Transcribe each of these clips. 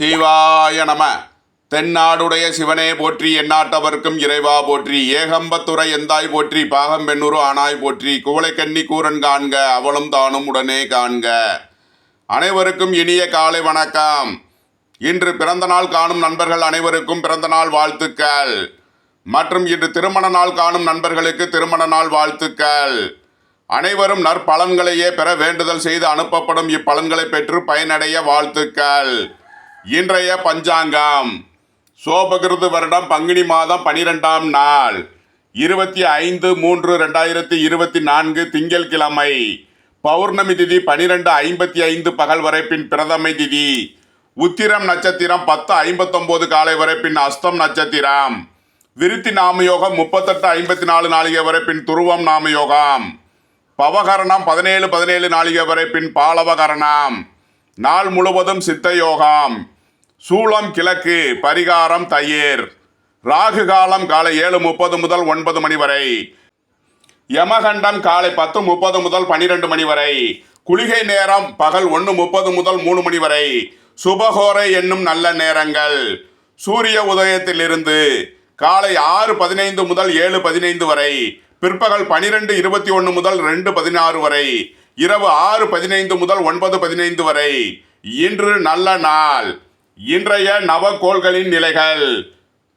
சிவாய நம. தென்னாடுடைய சிவனே போற்றி எண்ணாட்டவர்க்கும் இறைவா போற்றி. ஏகம்பத்துறை எந்தாய் போற்றி பாகம் பெண்ணுரு ஆனாய் போற்றி. குவளைக்கண்ணி கூரன் காண்க அவளும் தானும் உடனே காண்க. அனைவருக்கும் இனிய காலை வணக்கம். இன்று பிறந்த நாள் காணும் நண்பர்கள் அனைவருக்கும் பிறந்த நாள் வாழ்த்துக்கள். மற்றும் இன்று திருமண நாள் காணும் நண்பர்களுக்கு திருமண நாள் வாழ்த்துக்கள். அனைவரும் நற்பலன்களையே பெற வேண்டுதல் செய்து அனுப்பப்படும் இப்பலன்களை பெற்று பயனடைய வாழ்த்துக்கள். இன்றைய பஞ்சாங்கம். சோபகிருது வருடம் பங்குனி மாதம் பனிரெண்டாம் நாள். இருபத்தி ஐந்து மூன்று ரெண்டாயிரத்தி இருபத்தி நான்கு திங்கள் கிழமை. பௌர்ணமி திதி பனிரெண்டு ஐம்பத்தி ஐந்து பகல் வரை பின் பிரதமை திதி. உத்திரம் நட்சத்திரம் பத்து ஐம்பத்தொம்போது காலை வரை பின் அஸ்தம் நட்சத்திரம். விருத்தி நாமயோகம் முப்பத்தெட்டு ஐம்பத்தி நாலு நாளிகை வரை பின் துருவம் நாமயோகம். பவகரணம் பதினேழு பதினேழு நாளிகை வரை பின் பாலவகரணம். நாள் முழுவதும் சித்த யோகாம் சூளம் கிழக்கு பரிகாரம் தயிர். ராகு காலம் காலை ஏழு முப்பது முதல் ஒன்பது மணி வரை. யமகண்டம் காலை பத்து முப்பது முதல் பனிரெண்டு மணி வரை. குளிகை நேரம் பகல் ஒன்று முப்பது முதல் மூணு மணி வரை. சுபகோரை என்னும் நல்ல நேரங்கள். சூரிய உதயத்திலிருந்து காலை ஆறு பதினைந்து முதல் ஏழு பதினைந்து வரை. பிற்பகல் பனிரெண்டு இருபத்தி ஒன்று முதல் ரெண்டு பதினாறு வரை. இரவு ஆறு பதினைந்து முதல் ஒன்பது பதினைந்து வரை. இன்று நல்ல நாள். இன்றைய நவகோள்களின் நிலைகள்.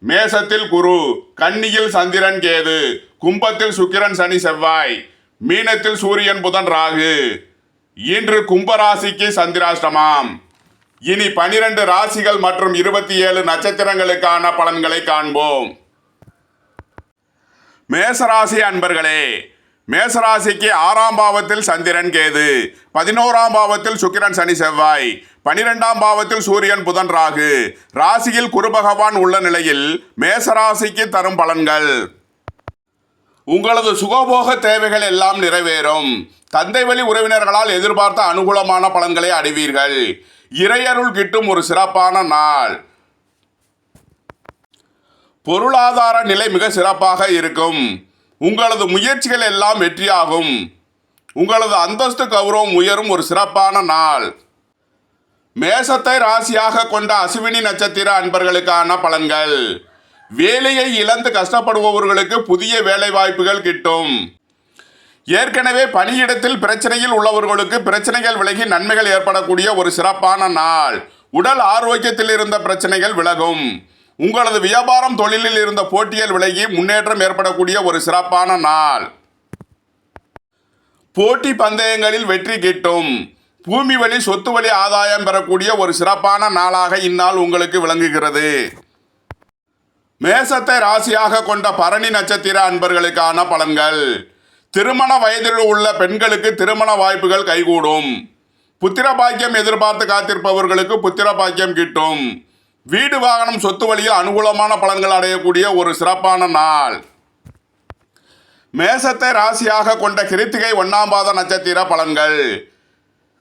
மேசத்தில் குரு கன்னியில் சந்திரன் கேது கும்பத்தில் சுக்கிரன் சனி செவ்வாய் மீனத்தில் சூரியன் புதன் ராகு. இன்று கும்பராசிக்கு சந்திராஷ்டமம். இனி பனிரெண்டு ராசிகள் மற்றும் இருபத்தி ஏழு நட்சத்திரங்களுக்கான பலன்களை காண்போம். மேசராசி அன்பர்களே மேசராசிக்கு ஆறாம் பாவத்தில் சந்திரன் கேது. பதினோராம் பாவத்தில் சுக்கிரன் சனி செவ்வாய். பனிரெண்டாம் பாவத்தில் சூரியன் புதன் ராகு. ராசியில் குரு பகவான் உள்ள நிலையில் மேசராசிக்கு தரும் பலன்கள். உங்களது சுகபோக தேவைகள் எல்லாம் நிறைவேறும். தந்தை வழி உறவினர்களால் எதிர்பார்த்த அனுகூலமான பலன்களை அடைவீர்கள். இறையருள் கிட்டும் ஒரு சிறப்பான நாள். பொருளாதார நிலை மிக சிறப்பாக இருக்கும். உங்களது முயற்சிகள் எல்லாம் வெற்றியாகும். உங்களது அந்தஸ்து கௌரவம் உயரும் ஒரு சிறப்பான நாள். மேசத்தை ராசியாக கொண்ட அசுவினி நட்சத்திர அன்பர்களுக்கான பலன்கள். வேலையை இழந்து கஷ்டப்படுபவர்களுக்கு புதிய வேலை வாய்ப்புகள் கிட்டும். ஏற்கனவே பணியிடத்தில் பிரச்சனையில் உள்ளவர்களுக்கு பிரச்சனைகள் விலகி நன்மைகள் ஏற்படக்கூடிய ஒரு சிறப்பான நாள். உடல் ஆரோக்கியத்தில் இருந்த பிரச்சனைகள் விலகும். உங்களது வியாபாரம் தொழிலில் இருந்த போட்டியில் விலகி முன்னேற்றம் ஏற்படக்கூடிய ஒரு சிறப்பான நாள். போட்டி பந்தயங்களில் வெற்றி கிட்டும். பூமி வழி சொத்து வழி ஆதாயம் பெறக்கூடிய ஒரு சிறப்பான நாளாக இந்நாள் உங்களுக்கு விளங்குகிறது. மேசத்தை ராசியாக கொண்ட பரணி நட்சத்திர அன்பர்களுக்கான பலன்கள். திருமண வயதில் உள்ள பெண்களுக்கு திருமண வாய்ப்புகள் கைகூடும். புத்திர பாக்கியம் எதிர்பார்த்து காத்திருப்பவர்களுக்கு புத்திர பாக்கியம் கிட்டும். வீடு வாகனம் சொத்து வழியில் அனுகூலமான பலன்கள் அடையக்கூடிய ஒரு சிறப்பான நாள். மேசத்தை ராசியாக கொண்ட கிருத்திகை ஒன்னாம் பாத நட்சத்திர பலன்கள்.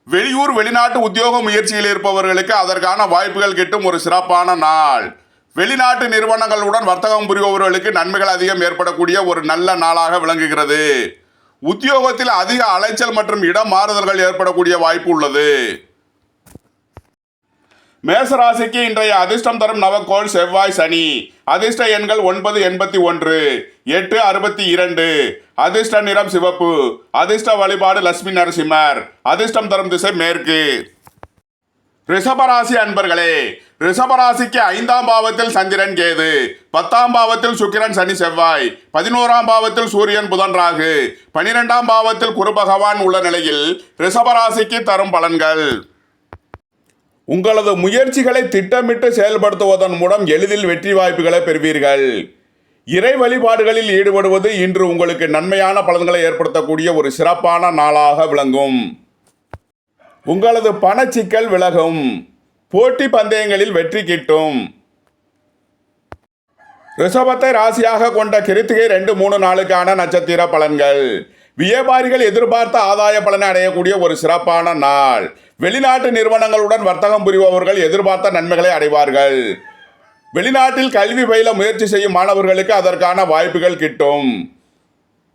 வெளியூர் வெளிநாட்டு உத்தியோக முயற்சியில் இருப்பவர்களுக்கு அதற்கான வாய்ப்புகள் கிட்டும் ஒரு சிறப்பான நாள். வெளிநாட்டு நிறுவனங்களுடன் வர்த்தகம் புரிபவர்களுக்கு நன்மைகள் அதிகம் ஏற்படக்கூடிய ஒரு நல்ல நாளாக விளங்குகிறது. உத்தியோகத்தில் அதிக அலைச்சல் மற்றும் இடம் மாறுதல்கள் ஏற்படக்கூடிய வாய்ப்பு உள்ளது. மேசராசிக்கு இன்றைய அதிர்ஷ்டம் தரும் நவக்கோள் செவ்வாய் சனி. அதிர்ஷ்ட எண்கள் ஒன்பது எண்பத்தி ஒன்று எட்டு அறுபத்தி இரண்டு. அதிர்ஷ்ட நிறம் சிவப்பு. அதிர்ஷ்ட வழிபாடு லட்சுமி நரசிம்மர். அதிர்ஷ்டம் தரும் திசை மேற்கு. ரிஷபராசி அன்பர்களே ரிஷபராசிக்கு ஐந்தாம் பாவத்தில் சந்திரன் கேது. பத்தாம் பாவத்தில் சுக்கிரன் சனி செவ்வாய். பதினோராம் பாவத்தில் சூரியன் புதன் ராகு. பனிரெண்டாம் பாவத்தில் குரு பகவான் உள்ள நிலையில் ரிஷபராசிக்கு தரும் பலன்கள். உங்களது முயற்சிகளை திட்டமிட்டு செயல்படுத்துவதன் மூலம் எளிதில் வெற்றி வாய்ப்புகளை பெறுவீர்கள். இறை வழிபாடுகளில் ஈடுபடுவது இன்று உங்களுக்கு நன்மையான பலன்களை ஏற்படுத்தக்கூடிய ஒரு சிறப்பான நாளாக விளங்கும். உங்களது பணச்சிக்கல் விலகும். போட்டி பந்தயங்களில் வெற்றி கிட்டும். ரிஷபத்தை ராசியாக கொண்ட கிருத்திகை ரெண்டு மூணு நாளுக்கான நட்சத்திர பலன்கள். வியாபாரிகள் எதிர்பார்த்த ஆதாய பலனை அடையக்கூடிய ஒரு சிறப்பான நாள். வெளிநாட்டு நிறுவனங்களுடன் வர்த்தகம் புரிபவர்கள் எதிர்பார்த்த நன்மைகளை அடைவார்கள். வெளிநாட்டில் கல்வி பயில முயற்சி செய்யும் மாணவர்களுக்கு அதற்கான வாய்ப்புகள் கிட்டும்.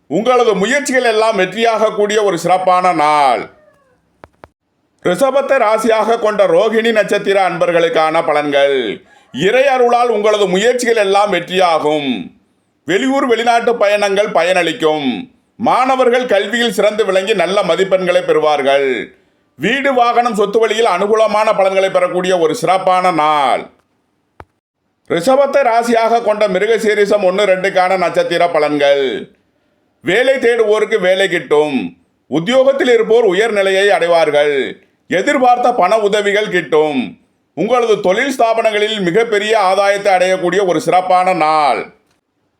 உங்களது முயற்சிகள் எல்லாம் வெற்றியாகக்கூடிய ஒரு சிறப்பான நாள். ரிஷபத்தை ராசியாக கொண்ட ரோகிணி நட்சத்திர அன்பர்களுக்கான பலன்கள். இறை அருளால் உங்களது முயற்சிகள் எல்லாம் வெற்றியாகும். வெளியூர் வெளிநாட்டு பயணங்கள் பயனளிக்கும். மாணவர்கள் கல்வியில் சிறந்து விளங்கி நல்ல மதிப்பெண்களை பெறுவார்கள். வீடு வாகனம் சொத்து வழியில் அனுகூலமான பலன்களை பெறக்கூடிய ஒரு சிறப்பான நாள். ரிஷபத்தை ராசியாக கொண்ட மிருகசீரிசம் ஒன்று ரெண்டுக்கான நட்சத்திர பலன்கள். வேலை தேடுவோருக்கு வேலை கிட்டும். உத்தியோகத்தில் இருப்போர் உயர்நிலையை அடைவார்கள். எதிர்பார்த்த பண உதவிகள் கிட்டும். உங்களது தொழில் ஸ்தாபனங்களில் மிகப்பெரிய ஆதாயத்தை அடையக்கூடிய ஒரு சிறப்பான நாள்.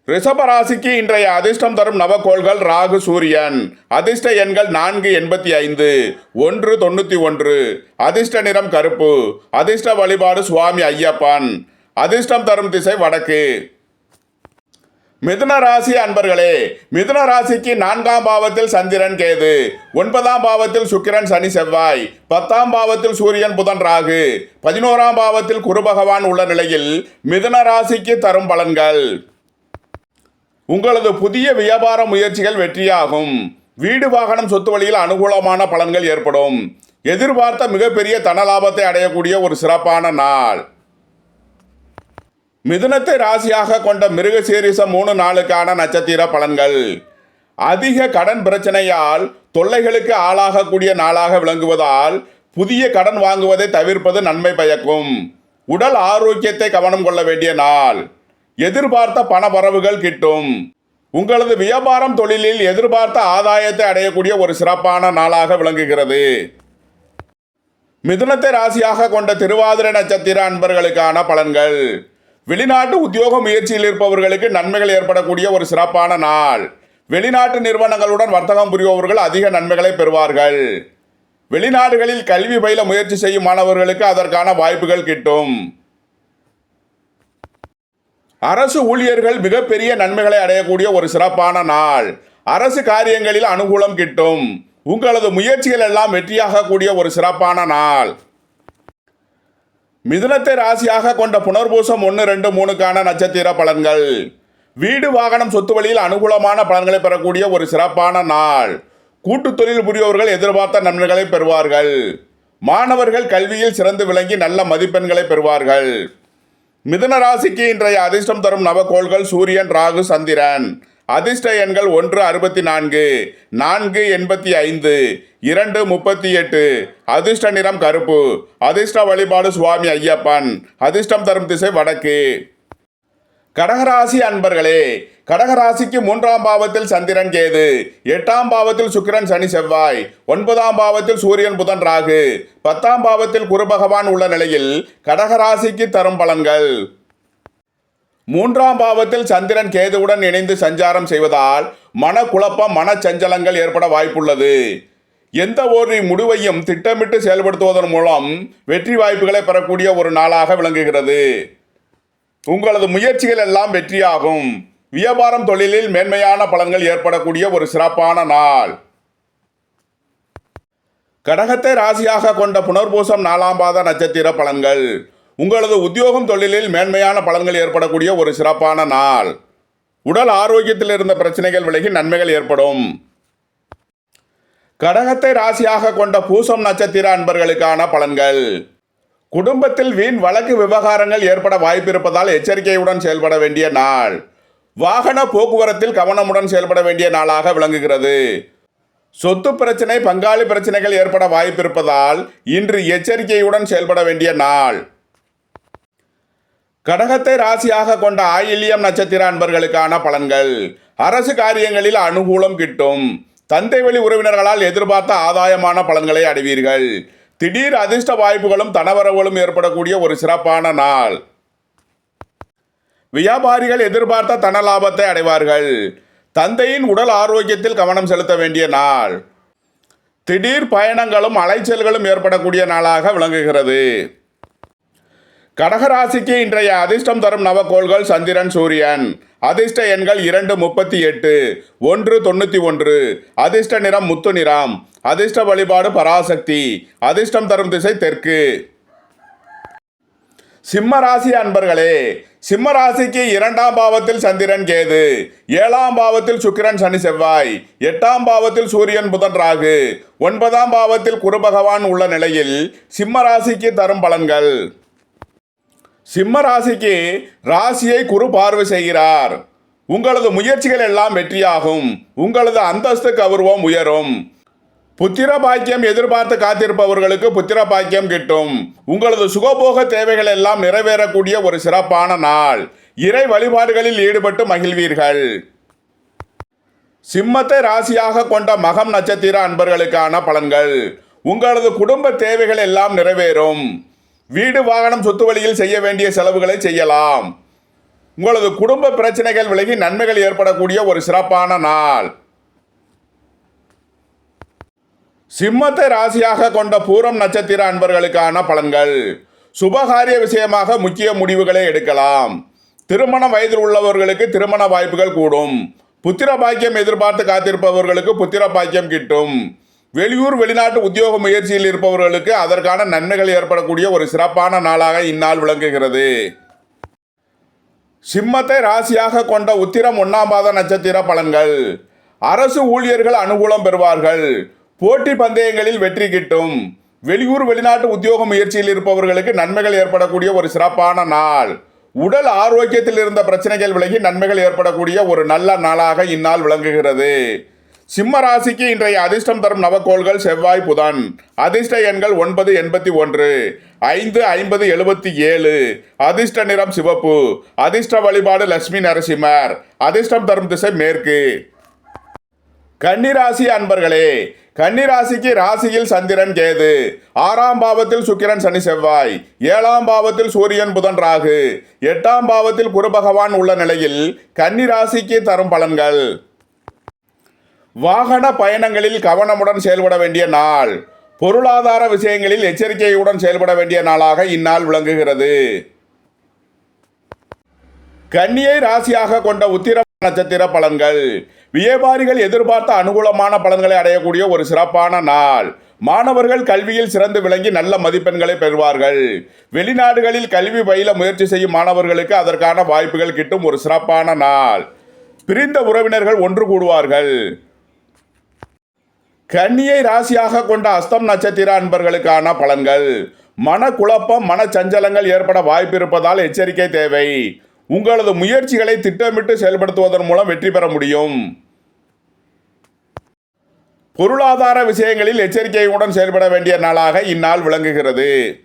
ரிஷப ராசிக்கு இன்றைய அதிர்ஷ்டம் தரும் நவக்கோள்கள் ராகு சூரியன். அதிர்ஷ்ட எண்கள் நான்கு எண்பத்தி ஐந்து. ஒன்று தொண்ணூற்றி ஒன்று. அதிர்ஷ்ட நிறம் கருப்பு. அதிர்ஷ்ட வழிபாடு சுவாமி ஐயப்பன். அதிர்ஷ்டம் தரும் திசை வடக்கு. மிதுன ராசி அன்பர்களே மிதுன ராசிக்கு நான்காம் பாவத்தில் சந்திரன் கேது. ஒன்பதாம் பாவத்தில் சுக்கிரன் சனி செவ்வாய். பத்தாம் பாவத்தில் சூரியன் புதன் ராகு. பதினோராம் பாவத்தில் குரு பகவான் உள்ள நிலையில் மிதுன ராசிக்கு தரும் பலன்கள். உங்களது புதிய வியாபார முயற்சிகள் வெற்றியாகும். வீடு வாகனம் சொத்து வழியில் அனுகூலமான பலன்கள் ஏற்படும். எதிர்பார்த்த மிகப்பெரிய தன லாபத்தை அடையக்கூடிய ஒரு சிறப்பான நாள். மிதுனத்தை ராசியாக கொண்ட மிருகசீரிசம் மூணு நாளுக்கான நட்சத்திர பலன்கள். அதிக கடன் பிரச்சனையால் தொல்லைகளுக்கு ஆளாகக்கூடிய நாளாக விளங்குவதால் புதிய கடன் வாங்குவதை தவிர்ப்பது நன்மை பயக்கும். உடல் ஆரோக்கியத்தை கவனம் கொள்ள வேண்டிய நாள். எதிர்பார்த்த பண வரவுகள் கிட்டும். உங்களது வியாபாரம் தொழிலில் எதிர்பார்த்த ஆதாயத்தை அடையக்கூடிய ஒரு சிறப்பான நாளாக விளங்குகிறது. மிதுனத்தை ராசியாக கொண்ட திருவாதிரை நட்சத்திர அன்பர்களுக்கான பலன்கள். வெளிநாட்டு உத்தியோக முயற்சியில் இருப்பவர்களுக்கு நன்மைகள் ஏற்படக்கூடிய ஒரு சிறப்பான நாள். வெளிநாட்டு நிறுவனங்களுடன் வர்த்தகம் புரிபவர்கள் அதிக நன்மைகளை பெறுவார்கள். வெளிநாடுகளில் கல்வி பயில முயற்சி செய்யும் மாணவர்களுக்கு அதற்கான வாய்ப்புகள் கிட்டும். அரசு ஊழியர்கள் மிகப்பெரிய நன்மைகளை அடையக்கூடிய ஒரு சிறப்பான நாள். அரசு காரியங்களில் அனுகூலம் கிட்டும். உங்களது முயற்சிகள் எல்லாம் வெற்றியாகக்கூடிய ஒரு சிறப்பான நாள். மிதுனத்தை ராசியாக கொண்ட புனர்பூசம் ஒன்று ரெண்டு மூணுக்கான நட்சத்திர பலன்கள். வீடு வாகனம் சொத்து வழியில் அனுகூலமான பலன்களை பெறக்கூடிய ஒரு சிறப்பான நாள். கூட்டு தொழில் புரியவர்கள் எதிர்பார்த்த நன்மைகளை பெறுவார்கள். மாணவர்கள் கல்வியில் சிறந்து விளங்கி நல்ல மதிப்பெண்களை பெறுவார்கள். மிதுன ராசிக்கு இன்றைய அதிர்ஷ்டம் தரும் நவக்கோள்கள் சூரியன் ராகு சந்திரன். அதிர்ஷ்ட எண்கள் ஒன்று அறுபத்தி நான்கு. நான்கு எண்பத்தி ஐந்து. இரண்டு முப்பத்தி எட்டு. அதிர்ஷ்ட நிறம் கருப்பு. அதிர்ஷ்ட வழிபாடு சுவாமி ஐயப்பன். அதிர்ஷ்டம் தரும் திசை வடக்கு. கடகராசி அன்பர்களே கடகராசிக்கு மூன்றாம் பாவத்தில் சந்திரன் கேது எட்டாம் பாவத்தில் சுக்கிரன் சனி செவ்வாய் ஒன்பதாம் பாவத்தில் சூரியன் புதன் ராகு பத்தாம் பாவத்தில் குரு பகவான் உள்ள நிலையில் கடகராசிக்கு தரும் பலன்கள். மூன்றாம் பாவத்தில் சந்திரன் கேதுவுடன் இணைந்து சஞ்சாரம் செய்வதால் மனக்குழப்பம் மனச்சஞ்சலங்கள் ஏற்பட வாய்ப்புள்ளது. எந்த ஒரு முடிவையும் திட்டமிட்டு செயல்படுத்துவதன் மூலம் வெற்றி வாய்ப்புகளை பெறக்கூடிய ஒரு நாளாக விளங்குகிறது. உங்களது முயற்சிகள் எல்லாம் வெற்றியாகும். வியாபாரம் தொழிலில் மேன்மையான பலன்கள் ஏற்படக்கூடிய ஒரு சிறப்பான நாள். கடகத்தை ராசியாக கொண்ட புனர்பூசம் நாலாம் பாத நட்சத்திர பலன்கள். உங்களது உத்தியோகம் தொழிலில் மேன்மையான பலன்கள் ஏற்படக்கூடிய ஒரு சிறப்பான நாள். உடல் ஆரோக்கியத்தில் இருந்த பிரச்சனைகள் விலகி நன்மைகள் ஏற்படும். கடகத்தை ராசியாக கொண்ட பூசம் நட்சத்திர அன்பர்களுக்கான பலன்கள். குடும்பத்தில் வீண் வழக்கு விவகாரங்கள் ஏற்பட வாய்ப்பிருப்பதால் எச்சரிக்கையுடன் செயல்பட வேண்டிய நாள். வாகன போக்குவரத்தில் கவனமுடன் செயல்பட வேண்டிய நாளாக விளங்குகிறது. சொத்து பிரச்சனை பங்காளி பிரச்சனைகள் ஏற்பட வாய்ப்பிருப்பதால் இன்று எச்சரிக்கையுடன் செயல்பட வேண்டிய நாள். கடகத்தை ராசியாக கொண்ட ஆயில்யம் நட்சத்திர அன்பர்களுக்கான பலன்கள். அரசு காரியங்களில் அனுகூலம் கிட்டும். தந்தை வழி உறவினர்களால் எதிர்பார்த்த ஆதாயமான பலன்களை அடைவீர்கள். திடீர் அதிர்ஷ்ட வாய்ப்புகளும் தனவரவுகளும் ஏற்படக்கூடிய ஒரு சிறப்பான நாள். வியாபாரிகள் எதிர்பார்த்த தன லாபத்தை அடைவார்கள். தந்தையின் உடல் ஆரோக்கியத்தில் கவனம் செலுத்த வேண்டிய நாள். திடீர் பயணங்களும் அலைச்சல்களும் ஏற்படக்கூடிய நாளாக விளங்குகிறது. கடகராசிக்கு இன்றைய அதிர்ஷ்டம் தரும் நவக்கோள்கள் சந்திரன் சூரியன். அதிர்ஷ்ட எண்கள் இரண்டு முப்பத்தி எட்டு ஒன்று தொண்ணூற்றி ஒன்று அதிர்ஷ்ட நிறம் முத்து நிறம் அதிர்ஷ்ட வழிபாடு பராசக்தி அதிர்ஷ்டம் தரும் திசை தெற்கு. சிம்மராசி அன்பர்களே சிம்மராசிக்கு இரண்டாம் பாவத்தில் சந்திரன் கேது ஏழாம் பாவத்தில் சுக்கிரன் சனி செவ்வாய் எட்டாம் பாவத்தில் சூரியன் புதன் ராகு ஒன்பதாம் பாவத்தில் குரு பகவான் உள்ள நிலையில் சிம்மராசிக்கு தரும் பலன்கள். சிம்ம ராசிக்கு ராசியை குரு பார்வை செய்கிறார். உங்களது முயற்சிகள் எல்லாம் வெற்றியாகும். உங்களது அந்தஸ்து கௌரவம் உயரும். புத்திர பாக்கியம் எதிர்பார்த்து காத்திருப்பவர்களுக்கு புத்திர பாக்கியம் கிட்டும். உங்களது சுகபோக தேவைகள் எல்லாம் நிறைவேறக்கூடிய ஒரு சிறப்பான நாள். இறை வழிபாடுகளில் ஈடுபட்டு மகிழ்வீர்கள். சிம்மத்தை ராசியாக கொண்ட மகம் நட்சத்திர அன்பர்களுக்கான பலன்கள். உங்களது குடும்ப தேவைகள் எல்லாம் நிறைவேறும். வீடு வாகனம் சொத்து வழியில் செய்ய வேண்டிய செலவுகளை செய்யலாம். உங்களது குடும்ப பிரச்சனைகள் விலகி நன்மைகள் ஏற்படக்கூடிய ஒரு சிறப்பான நாள். சிம்மத்தை ராசியாக கொண்ட பூரம் நட்சத்திர அன்பர்களுக்கான பலன்கள். சுபகாரிய விஷயமாக முக்கிய முடிவுகளை எடுக்கலாம். திருமண வயதில் உள்ளவர்களுக்கு திருமண வாய்ப்புகள் கூடும். புத்திர பாக்கியம் எதிர்பார்த்து காத்திருப்பவர்களுக்கு புத்திர பாக்கியம் கிட்டும். வெளியூர் வெளிநாட்டு உத்தியோக முயற்சியில் இருப்பவர்களுக்கு அதற்கான நன்மைகள் ஏற்படக்கூடிய ஒரு சிறப்பான நாளாக இந்நாள் விளங்குகிறது. சிம்மத்தை ராசியாக கொண்ட உத்திரம் ஒன்னாம் பாத நட்சத்திர பலன்கள். அரசு ஊழியர்கள் அனுகூலம் பெறுவார்கள். போட்டி பந்தயங்களில் வெற்றி கிட்டும். வெளியூர் வெளிநாட்டு உத்தியோக முயற்சியில் இருப்பவர்களுக்கு நன்மைகள் ஏற்படக்கூடிய ஒரு சிறப்பான நாள். உடல் ஆரோக்கியத்தில் இருந்த பிரச்சனைகள் விலகி நன்மைகள் ஏற்படக்கூடிய ஒரு நல்ல நாளாக இந்நாள் விளங்குகிறது. சிம்ம ராசிக்கு இன்றைய அதிர்ஷ்டம் தரும் நவக்கோள்கள் செவ்வாய் புதன். அதிர்ஷ்ட எண்கள் ஒன்பது எண்பத்தி ஒன்று. ஐந்து ஐம்பது எழுபத்தி ஏழு. அதிர்ஷ்ட நிறம் சிவப்பு. அதிர்ஷ்ட வழிபாடு லட்சுமி நரசிம்மர். அதிர்ஷ்டம் தரும் திசை மேற்கு. கன்னிராசி அன்பர்களே கன்னிராசிக்கு ராசியில் சந்திரன் கேது. ஆறாம் பாவத்தில் சுக்கிரன் சனி செவ்வாய். ஏழாம் பாவத்தில் சூரியன் புதன் ராகு. எட்டாம் பாவத்தில் குரு பகவான் உள்ள நிலையில் கன்னிராசிக்கு தரும் பலன்கள். வாகன பயணங்களில் கவனமுடன் செயல்பட வேண்டிய நாள். பொருளாதார விஷயங்களில் எச்சரிக்கையுடன் செயல்பட வேண்டிய நாளாக இந்நாள் விளங்குகிறது. கன்னியை ராசியாக கொண்ட உத்திர நட்சத்திர பலன்கள். வியாபாரிகள் எதிர்பார்த்த அனுகூலமான பலன்களை அடையக்கூடிய ஒரு சிறப்பான நாள். மாணவர்கள் கல்வியில் சிறந்து விளங்கி நல்ல மதிப்பெண்களை பெறுவார்கள். வெளிநாடுகளில் கல்வி பயில முயற்சி செய்யும் மாணவர்களுக்கு அதற்கான வாய்ப்புகள் கிட்டும் ஒரு சிறப்பான நாள். பிரிந்த உறவினர்கள் ஒன்று கூடுவார்கள். கன்னியை ராசியாக கொண்ட அஸ்தம் நட்சத்திர அன்பர்களுக்கான பலன்கள். மனக்குழப்பம் மனச்சஞ்சலங்கள் ஏற்பட வாய்ப்பு இருப்பதால் எச்சரிக்கை தேவை. உங்களது முயற்சிகளை திட்டமிட்டு செயல்படுத்துவதன் மூலம் வெற்றி பெற முடியும். பொருளாதார விஷயங்களில் எச்சரிக்கையுடன் செயல்பட வேண்டிய நாளாக இந்நாள் விளங்குகிறது.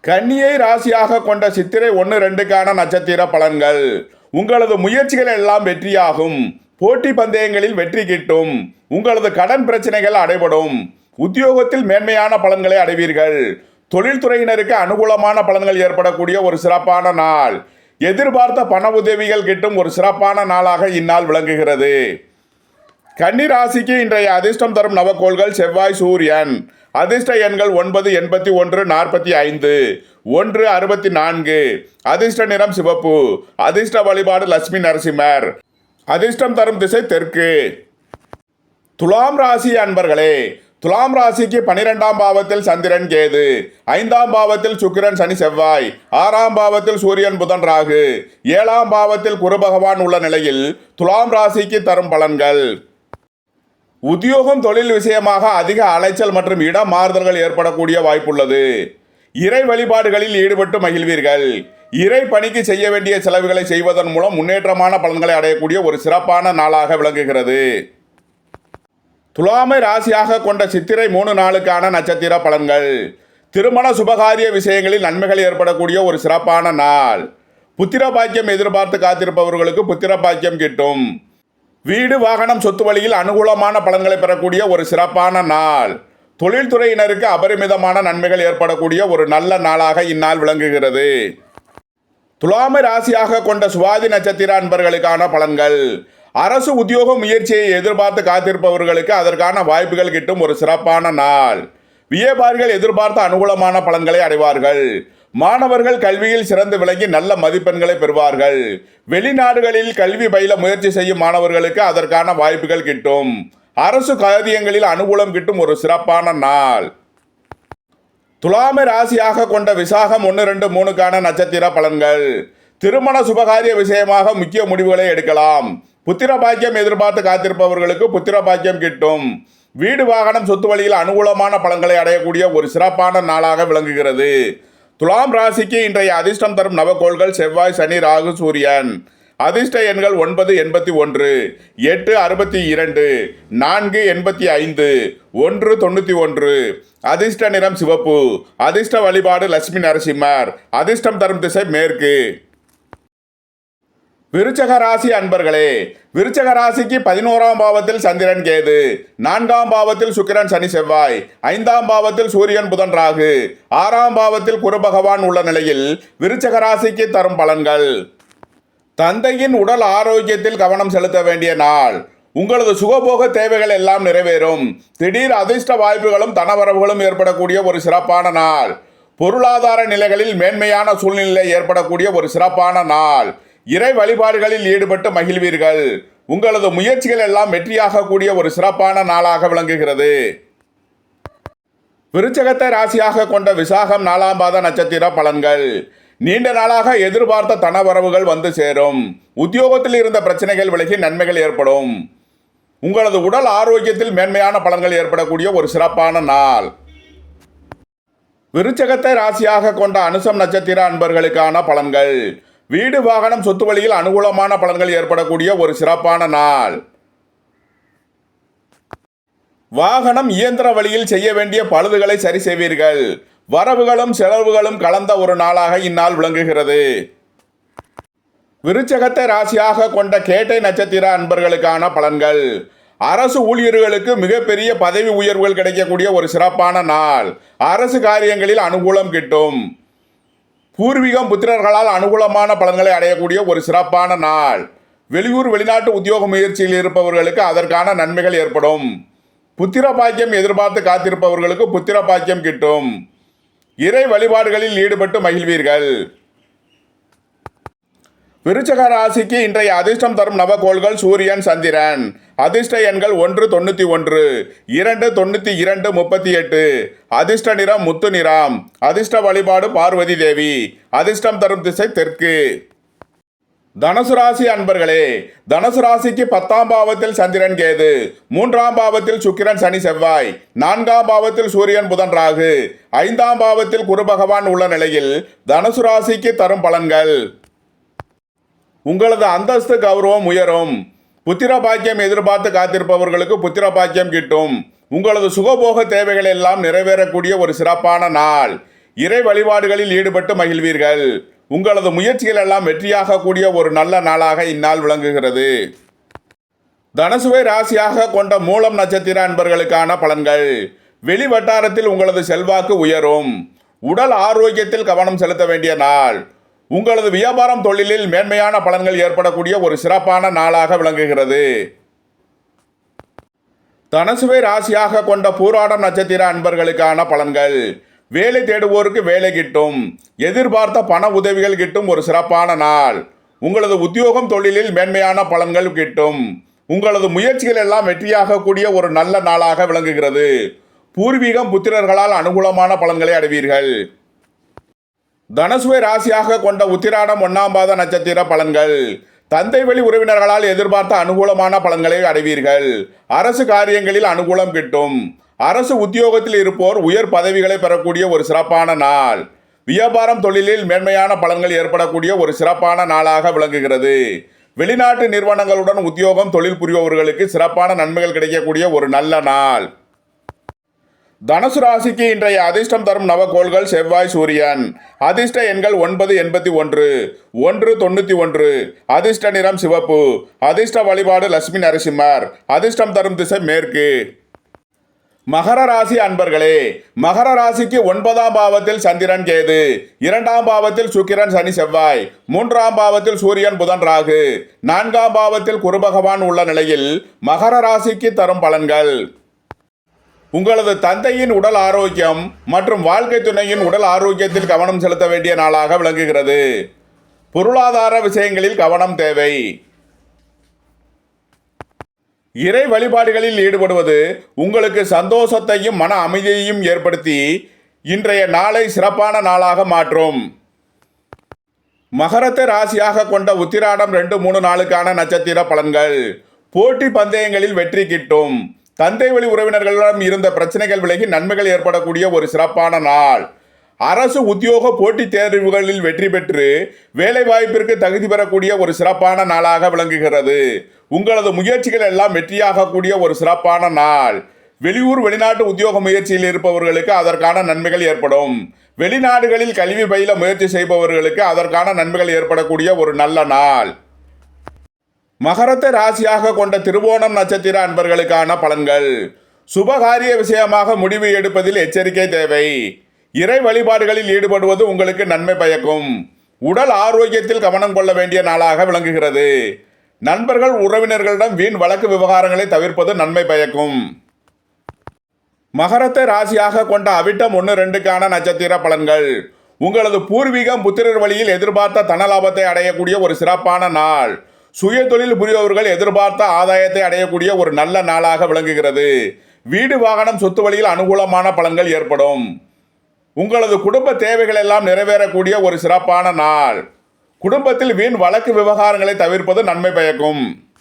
கன்னியை ராசியாக கொண்ட சித்திரை ஒன்று ரெண்டுக்கான நட்சத்திர பலன்கள். உங்களது முயற்சிகள் எல்லாம் வெற்றியாகும். போட்டி பந்தயங்களில் வெற்றி கிட்டும். உங்களது கடன் பிரச்சனைகள் அடைபடும். உத்தியோகத்தில் மேன்மையான பலன்களை அடைவீர்கள். தொழில்துறையினருக்கு அனுகூலமான பலன்கள் ஏற்படக்கூடிய ஒரு சிறப்பான நாள். எதிர்பார்த்த பண உதவிகள் கிட்டும் ஒரு சிறப்பான நாளாக இந்நாள் விளங்குகிறது. கன்னிராசிக்கு இன்றைய அதிர்ஷ்டம் தரும் நவக்கோள்கள் செவ்வாய் சூரியன். அதிர்ஷ்ட எண்கள் ஒன்பது எண்பத்தி ஒன்று நாற்பத்தி ஐந்து. ஒன்று அறுபத்தி நான்கு. அதிர்ஷ்ட நிறம் சிவப்பு. அதிர்ஷ்ட வழிபாடு லட்சுமி நரசிம்மர். அதிர்ஷ்டம் தரும் திசை தெற்கு. துலாம் ராசி அன்பர்களே துலாம் ராசிக்கு பனிரெண்டாம் பாவத்தில் சந்திரன் கேது ஐந்தாம் பாவத்தில் சுக்கிரன் சனி செவ்வாய் ஆறாம் பாவத்தில் சூரியன் புதன் ராகு ஏழாம் பாவத்தில் குரு பகவான் உள்ள நிலையில் துலாம் ராசிக்கு தரும் பலன்கள். உத்தியோகம் தொழில் விஷயமாக அதிக அலைச்சல் மற்றும் இடம் மாறுதல்கள் ஏற்படக்கூடிய வாய்ப்புள்ளது. இறை வழிபாடுகளில் ஈடுபட்டு மகிழ்வீர்கள். இறை பணிக்கு செய்ய வேண்டிய செலவுகளை செய்வதன் மூலம் முன்னேற்றமான பலன்களை அடையக்கூடிய ஒரு சிறப்பான நாளாக விளங்குகிறது. துலாமை ராசியாக கொண்ட சித்திரை மூணு நாளுக்கான நட்சத்திர பலன்கள். திருமண சுபகாரிய விஷயங்களில் நன்மைகள் ஏற்படக்கூடிய ஒரு சிறப்பான நாள். புத்திர பாக்கியம் எதிர்பார்த்து காத்திருப்பவர்களுக்கு புத்திர பாக்கியம் கிட்டும். வீடு வாகனம் சொத்து வழியில் அனுகூலமான பலன்களை பெறக்கூடிய ஒரு சிறப்பான நாள். தொழில்துறையினருக்கு அபரிமிதமான நன்மைகள் ஏற்படக்கூடிய ஒரு நல்ல நாளாக இந்நாள் விளங்குகிறது. துலாமை ராசியாக கொண்ட சுவாதி நட்சத்திர அன்பர்களுக்கான பலன்கள். அரசு உத்தியோக முயற்சியை எதிர்பார்த்து காத்திருப்பவர்களுக்கு அதற்கான வாய்ப்புகள் கிட்டும் ஒரு சிறப்பான நாள். வியாபாரிகள் எதிர்பார்த்த அனுகூலமான பலன்களை அடைவார்கள். மாணவர்கள் கல்வியில் சிறந்து விளங்கி நல்ல மதிப்பெண்களை பெறுவார்கள். வெளிநாடுகளில் கல்வி பயில முயற்சி செய்யும் மாணவர்களுக்கு அதற்கான வாய்ப்புகள் கிட்டும். அரசு காரியங்களில் அனுகூலம் கிட்டும் ஒரு சிறப்பான நாள். துலாமை ராசியாக கொண்ட விசாகம் ஒன்று ரெண்டு மூணுக்கான நட்சத்திர பலன்கள். திருமண சுபகாரிய விஷயமாக முக்கிய முடிவுகளை எடுக்கலாம். புத்திர பாக்கியம் எதிர்பார்த்து காத்திருப்பவர்களுக்கு புத்திர பாக்கியம் கிட்டும். வீடு வாகனம் சொத்து வழியில் அனுகூலமான பலன்களை அடையக்கூடிய ஒரு சிறப்பான நாளாக விளங்குகிறது. துலாம் ராசிக்கு இன்றைய அதிர்ஷ்டம் தரும் நவக்கோள்கள் செவ்வாய் சனி ராகு சூரியன். அதிர்ஷ்ட எண்கள் ஒன்பது எண்பத்தி ஒன்று எட்டு அறுபத்தி இரண்டு நான்கு எண்பத்தி ஐந்து ஒன்று தொண்ணூற்றி ஒன்று. அதிர்ஷ்ட நிறம் சிவப்பு. அதிர்ஷ்ட வழிபாடு லட்சுமி நரசிம்மர். அதிர்ஷ்டம் தரும் திசை மேற்கு. விருச்சக ராசி அன்பர்களே விருச்சக ராசிக்கு பதினோராம் பாவத்தில் சந்திரன் கேது. நான்காம் பாவத்தில் சுக்கிரன் சனி செவ்வாய். ஐந்தாம் பாவத்தில் சூரியன் புதன் ராகு. ஆறாம் பாவத்தில் குரு பகவான் உள்ள நிலையில் விருச்சக ராசிக்கு தரும் பலன்கள். தந்தையின் உடல் ஆரோக்கியத்தில் கவனம் செலுத்த வேண்டிய நாள். உங்களது சுகபோக தேவைகள் எல்லாம் நிறைவேறும். திடீர் அதிர்ஷ்ட வாய்ப்புகளும் தனவரவுகளும் ஏற்படக்கூடிய ஒரு சிறப்பான நாள். பொருளாதார நிலைகளில் மேன்மையான சூழ்நிலை ஏற்படக்கூடிய ஒரு சிறப்பான நாள். இறை வழிபாடுகளில் ஈடுபட்டு மகிழ்வீர்கள். உங்களது முயற்சிகள் எல்லாம் வெற்றியாகக்கூடிய ஒரு சிறப்பான நாளாக விளங்குகிறது. விருச்சகத்தை ராசியாக கொண்ட விசாகம் நாலாம் பாத நட்சத்திர பலன்கள். நீண்ட நாளாக எதிர்பார்த்த தனவரவுகள் வந்து சேரும். உத்தியோகத்தில் இருந்த பிரச்சனைகள் விலகி நன்மைகள் ஏற்படும். உங்களது உடல் ஆரோக்கியத்தில் மேன்மையான பலன்கள் ஏற்படக்கூடிய ஒரு சிறப்பான நாள். விருச்சகத்தை ராசியாக கொண்ட அனுசம் நட்சத்திர அன்பர்களுக்கான பலன்கள். வீடு வாகனம் சொத்து வழியில் அனுகூலமான பலன்கள் ஏற்படக்கூடிய ஒரு சிறப்பான நாள். வாகனம் இயந்திர வழியில் செய்ய வேண்டிய பழுதுகளை சரி செய்வீர்கள். வரவுகளும் செலவுகளும் கலந்த ஒரு நாளாக இந்நாள் விளங்குகிறது. விருச்சகத்தை ராசியாக கொண்ட கேட்டை நட்சத்திர அன்பர்களுக்கான பலன்கள். அரசு ஊழியர்களுக்கு மிகப்பெரிய பதவி உயர்வுகள் கிடைக்கக்கூடிய ஒரு சிறப்பான நாள். அரசு காரியங்களில் அனுகூலம் கிட்டும். பூர்வீகம் புத்திரர்களால் அனுகூலமான பலன்களை அடையக்கூடிய ஒரு சிறப்பான நாள். வெளியூர் வெளிநாட்டு உத்தியோக முயற்சியில் இருப்பவர்களுக்கு அதற்கான நன்மைகள் ஏற்படும். புத்திர பாக்கியம் எதிர்பார்த்து காத்திருப்பவர்களுக்கு புத்திர பாக்கியம் கிட்டும். இறை வழிபாடுகளில் ஈடுபட்டு மகிழ்வீர்கள். விருச்சக ராசிக்கு இன்றைய அதிர்ஷ்டம் தரும் நவகோள்கள் சூரியன் சந்திரன். அதிர்ஷ்ட எண்கள் ஒன்று தொண்ணூற்றி ஒன்று. இரண்டு தொண்ணூற்றி இரண்டு முப்பத்தி எட்டு. அதிர்ஷ்ட நிறம் முத்து நிறம். அதிர்ஷ்ட வழிபாடு பார்வதி தேவி. அதிர்ஷ்டம் தரும் திசை தெற்கு. தனுசு ராசி அன்பர்களே தனுசு ராசிக்கு பத்தாம் பாவத்தில் சந்திரன் கேது மூன்றாம் பாவத்தில் சுக்கிரன் சனி செவ்வாய் நான்காம் பாவத்தில் சூரியன் புதன் ராகு ஐந்தாம் பாவத்தில் குரு பகவான் உள்ள நிலையில் தனுசு ராசிக்கு தரும் பலன்கள். உங்களது அந்தஸ்து கௌரவம் உயரும். புத்திர பாக்கியம் எதிர்பார்த்து காத்திருப்பவர்களுக்கு புத்திர பாக்கியம் கிட்டும். உங்களது சுகபோக தேவைகள் எல்லாம் நிறைவேறக்கூடிய ஒரு சிறப்பான நாள். இறை வழிபாடுகளில் ஈடுபட்டு மகிழ்வீர்கள். உங்களது முயற்சிகள் எல்லாம் வெற்றியாகக்கூடிய ஒரு நல்ல நாளாக இந்நாள் விளங்குகிறது. தனசுவை ராசியாக கொண்ட மூலம் நட்சத்திர அன்பர்களுக்கான பலன்கள். வெளி வட்டாரத்தில் உங்களது செல்வாக்கு உயரும். உடல் ஆரோக்கியத்தில் கவனம் செலுத்த வேண்டிய நாள். உங்களது வியாபாரம் தொழிலில் மேன்மையான பலன்கள் ஏற்படக்கூடிய ஒரு சிறப்பான நாளாக விளங்குகிறது. தனசுவை ராசியாக கொண்ட பூராடம் நட்சத்திர அன்பர்களுக்கான பலன்கள். வேலை தேடுவோருக்கு வேலை கிட்டும். எதிர்பார்த்த பண உதவிகள் கிட்டும் ஒரு சிறப்பான நாள். உங்களது உத்தியோகம் தொழிலில் மேன்மையான பலன்கள் கிட்டும். உங்களது முயற்சிகள் எல்லாம் வெற்றியாகக்கூடிய ஒரு நல்ல நாளாக விளங்குகிறது. பூர்வீகம் புத்திரர்களால் அனுகூலமான பலன்களை அடைவீர்கள். தனசுவை ராசியாக கொண்ட உத்திராடம் ஒன்னாம் பாத நட்சத்திர பலன்கள். தந்தை வழி உறவினர்களால் எதிர்பார்த்த அனுகூலமான பலன்களை அடைவீர்கள். அரசு காரியங்களில் அனுகூலம் கிட்டும். அரசு உத்தியோகத்தில் இருப்போர் உயர் பதவிகளை பெறக்கூடிய ஒரு சிறப்பான நாள். வியாபாரம் தொழிலில் மேன்மையான பலன்கள் ஏற்படக்கூடிய ஒரு சிறப்பான நாளாக விளங்குகிறது. வெளிநாட்டு நிறுவனங்களுடன் உத்தியோகம் தொழில் புரிபவர்களுக்கு சிறப்பான நன்மைகள் கிடைக்கக்கூடிய ஒரு நல்ல நாள். தனுசு ராசிக்கு இன்றைய அதிர்ஷ்டம் தரும் நவகோள்கள் செவ்வாய் சூரியன். அதிர்ஷ்ட எண்கள் ஒன்பது எண்பத்தி ஒன்று ஒன்று தொண்ணூற்றி ஒன்று. அதிர்ஷ்ட நிறம் சிவப்பு. அதிர்ஷ்ட வழிபாடு லட்சுமி நரசிம்மர். அதிர்ஷ்டம் தரும் திசை மேற்கு. மகர ராசி அன்பர்களே மகர ராசிக்கு ஒன்பதாம் பாவத்தில் சந்திரன் கேது இரண்டாம் பாவத்தில் சுக்கிரன் சனி செவ்வாய் மூன்றாம் பாவத்தில் சூரியன் புதன் ராகு நான்காம் பாவத்தில் குரு பகவான் உள்ள நிலையில் மகர ராசிக்கு தரும் பலன்கள். உங்களது தந்தையின் உடல் ஆரோக்கியம் மற்றும் வாழ்க்கை துணையின் உடல் ஆரோக்கியத்தில் கவனம் செலுத்த வேண்டிய நாளாக விளங்குகிறது. பொருளாதார விஷயங்களில் கவனம் தேவை. இறை வழிபாடுகளில் ஈடுபடுவது உங்களுக்கு சந்தோஷத்தையும் மன அமைதியையும் ஏற்படுத்தி இன்றைய நாளை சிறப்பான நாளாக மாற்றும். மகரத்தை ராசியாக கொண்ட உத்திராடம் ரெண்டு மூணு நாளுக்கான நட்சத்திர பலன்கள். போட்டி பந்தயங்களில் வெற்றி கிட்டும். தந்தை வழி உறவினர்களிடம் இருந்த பிரச்சனைகள் விலகி நன்மைகள் ஏற்படக்கூடிய ஒரு சிறப்பான நாள். அரசு உத்தியோக போட்டித் தேர்வுகளில் வெற்றி பெற்று வேலை வாய்ப்பிற்கு தகுதி பெறக்கூடிய ஒரு சிறப்பான நாளாக விளங்குகிறது. உங்களது முயற்சிகள் எல்லாம் வெற்றியாகக்கூடிய ஒரு சிறப்பான நாள். வெளியூர் வெளிநாட்டு உத்தியோக முயற்சியில் இருப்பவர்களுக்கு அதற்கான நன்மைகள் ஏற்படும். வெளிநாடுகளில் கல்வி பயில முயற்சி செய்பவர்களுக்கு அதற்கான நன்மைகள் ஏற்படக்கூடிய ஒரு நல்ல நாள். மகரத்தை ராசியாக கொண்ட திருவோணம் நட்சத்திர அன்பர்களுக்கான பலன்கள். சுபகாரிய விஷயமாக முடிவு எடுப்பதில் எச்சரிக்கை தேவை. இறை வழிபாடுகளில் ஈடுபடுவது உங்களுக்கு நன்மை பயக்கும். உடல் ஆரோக்கியத்தில் கவனம் கொள்ள வேண்டிய நாளாக விளங்குகிறது. நண்பர்கள் உறவினர்களிடம் வீண் வழக்கு விவகாரங்களை தவிர்ப்பது நன்மை பயக்கும். மகரத்தை ராசியாக கொண்ட அவிட்டம் ஒன்று ரெண்டுக்கான நட்சத்திர பலன்கள். உங்களது பூர்வீகம் புத்திரர் வழியில் எதிர்பார்த்த தனலாபத்தை அடையக்கூடிய ஒரு சிறப்பான நாள். சுய தொழில் புரியவர்கள் எதிர்பார்த்த ஆதாயத்தை அடையக்கூடிய ஒரு நல்ல நாளாக விளங்குகிறது. வீடு வாகனம் சொத்து வழியில் அனுகூலமான பலன்கள் ஏற்படும். உங்களது குடும்ப தேவைகள் எல்லாம் நிறைவேறக்கூடிய ஒரு சிறப்பான நாள். குடும்பத்தில் வீண் வழக்கு விவகாரங்களை தவிர்ப்பது நன்மை பயக்கும்.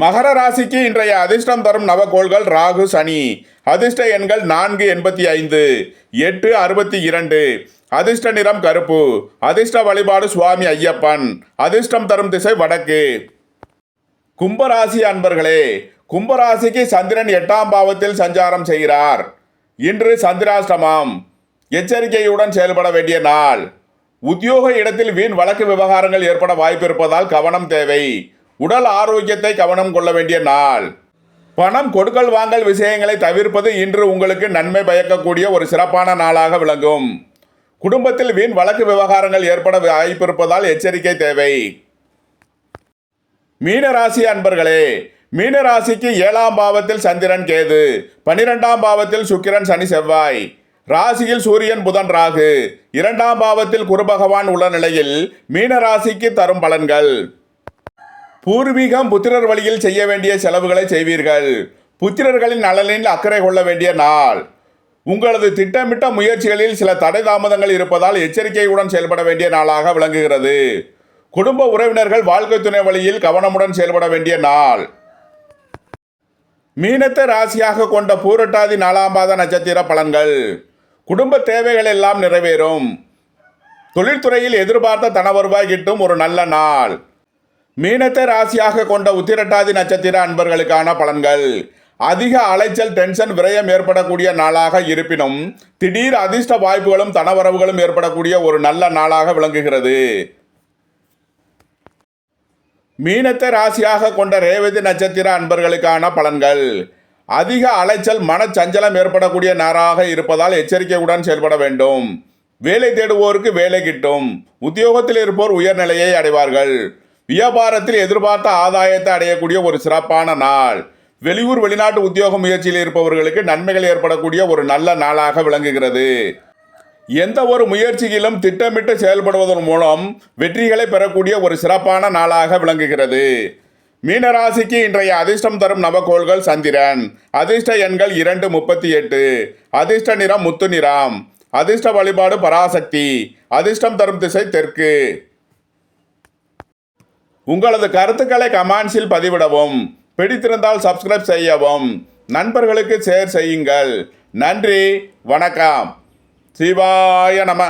மகர ராசிக்கு இன்றைய அதிர்ஷ்டம் தரும் நவகோள்கள் ராகு சனி. அதிர்ஷ்ட எண்கள் நான்கு எண்பத்தி ஐந்து எட்டு அறுபத்தி இரண்டு. அதிர்ஷ்ட நிறம் கருப்பு. அதிர்ஷ்ட வழிபாடு சுவாமி ஐயப்பன். அதிர்ஷ்டம் தரும் திசை வடக்கு. கும்பராசி அன்பர்களே கும்பராசிக்கு சந்திரன் எட்டாம் பாவத்தில் சஞ்சாரம் செய்கிறார். இன்று சந்திராஷ்டமம். எச்சரிக்கையுடன் செயல்பட வேண்டிய நாள். உத்தியோக இடத்தில் வீண் வழக்கு விவகாரங்கள் ஏற்பட வாய்ப்பு இருப்பதால் கவனம் தேவை. உடல் ஆரோக்கியத்தை கவனம் கொள்ள வேண்டிய நாள். பணம் கொடுக்கல் வாங்கல் விஷயங்களை தவிர்ப்பது இன்று உங்களுக்கு நன்மை பயக்கக்கூடிய ஒரு சிறப்பான நாளாக விளங்கும். குடும்பத்தில் வீண் வழக்கு விவகாரங்கள் ஏற்பட வாய்ப்பு இருப்பதால் எச்சரிக்கை தேவை. மீனராசி அன்பர்களே மீனராசிக்கு ஏழாம் பாவத்தில் சந்திரன் கேது பனிரெண்டாம் பாவத்தில் சுக்கிரன் சனி செவ்வாய். ராசியில் சூரியன் புதன் ராகு. இரண்டாம் பாவத்தில் குரு பகவான் உள்ள நிலையில் மீனராசிக்கு தரும் பலன்கள். பூர்வீகம் புத்திரர் வழியில் செய்ய வேண்டிய செலவுகளை செய்வீர்கள். புத்திரர்களின் நலனில் அக்கறை கொள்ள வேண்டிய நாள். உங்களது திட்டமிட்ட முயற்சிகளில் சில தடை தாமதங்கள் இருப்பதால் எச்சரிக்கையுடன் செயல்பட வேண்டிய நாளாக விளங்குகிறது. குடும்ப உறவினர்கள் வாழ்க்கை துணை வழியில் கவனமுடன் செயல்பட வேண்டிய நாள். மீனத்தை ராசியாக கொண்ட பூரட்டாதி நாலாம் பாத நட்சத்திர பலன்கள். குடும்ப தேவைகள் எல்லாம் நிறைவேறும். தொழில்துறையில் எதிர்பார்த்த தன வருவாய் கிட்டும் ஒரு நல்ல நாள். மீனத்தை ராசியாக கொண்ட உத்திரட்டாதி நட்சத்திர அன்பர்களுக்கான பலன்கள். அதிக அலைச்சல் டென்ஷன் விரயம் ஏற்படக்கூடிய நாளாக இருப்பினும் திடீர் அதிர்ஷ்ட வாய்ப்புகளும் தனவரவுகளும் ஏற்படக்கூடிய ஒரு நல்ல நாளாக விளங்குகிறது. மீனத்தை ராசியாக கொண்ட ரேவதி நட்சத்திர அன்பர்களுக்கான பலன்கள். அதிக அலைச்சல் மனச்சஞ்சலம் ஏற்படக்கூடிய நேராக இருப்பதால் எச்சரிக்கையுடன் செயல்பட வேண்டும். வேலை தேடுவோருக்கு வேலை கிட்டும். உத்தியோகத்தில் இருப்போர் உயர்நிலையை அடைவார்கள். வியாபாரத்தில் எதிர்பார்த்த ஆதாயத்தை அடையக்கூடிய ஒரு சிறப்பான நாள். வெளியூர் வெளிநாட்டு உத்தியோக முயற்சியில் இருப்பவர்களுக்கு நன்மைகள் ஏற்படக்கூடிய ஒரு நல்ல நாளாக விளங்குகிறது. எந்த ஒரு முயற்சியிலும் திட்டமிட்டு செயல்படுவதன் மூலம் வெற்றிகளை பெறக்கூடிய ஒரு சிறப்பான நாளாக விளங்குகிறது. மீனராசிக்கு இன்றைய அதிர்ஷ்டம் தரும் நவகோள்கள் சந்திரன். அதிர்ஷ்ட எண்கள் இரண்டு முப்பத்தி எட்டு. அதிர்ஷ்ட நிறம் முத்து நிறம். அதிர்ஷ்ட வழிபாடு பராசக்தி. அதிர்ஷ்டம் தரும் திசை தெற்கு. உங்களது கருத்துக்களை கமெண்ட்ஸில் பதிவிடவும். பிடித்திருந்தால் சப்ஸ்கிரைப் செய்யவும். நண்பர்களுக்கு ஷேர் செய்யுங்கள். நன்றி. வணக்கம். சிவாய நம